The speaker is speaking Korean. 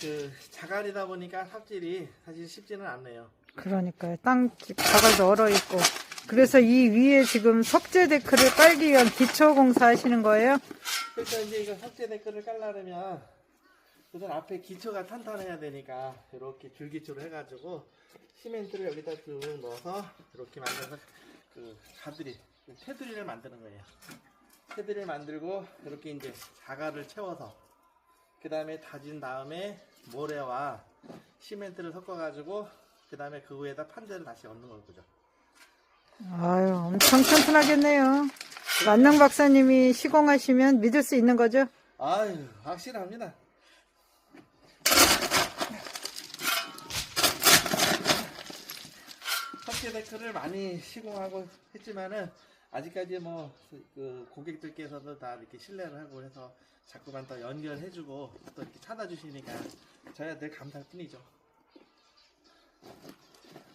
그 자갈이다 보니까 삽질이 사실 쉽지는 않네요. 그러니까요. 땅 자갈도 얼어 있고. 그래서 이 위에 지금 석재 데크를 깔기 위한 기초 공사 하시는 거예요? 그러니까 이제 이거 삽질 댓글을 깔려면 우선 앞에 기초가 탄탄해야 되니까 이렇게 줄기초로 해가지고 시멘트를 여기다 쭉 넣어서 이렇게 만들어서 그 가드리, 그 테두리를 만드는 거예요. 테두리를 만들고 이렇게 이제 자갈을 채워서 그 다음에 다진 다음에 모래와 시멘트를 섞어가지고 그 다음에 그 위에다 판재를 다시 얹는 거죠. 아유, 엄청 튼튼하겠네요. 만능 박사님이 시공하시면 믿을 수 있는 거죠? 아유, 확실합니다. 석재 데크를 많이 시공하고 했지만은 아직까지 뭐 그 고객들께서도 다 이렇게 신뢰를 하고 해서 자꾸만 더 연결해주고 또 이렇게 찾아주시니까 저야 늘 감사할 뿐이죠.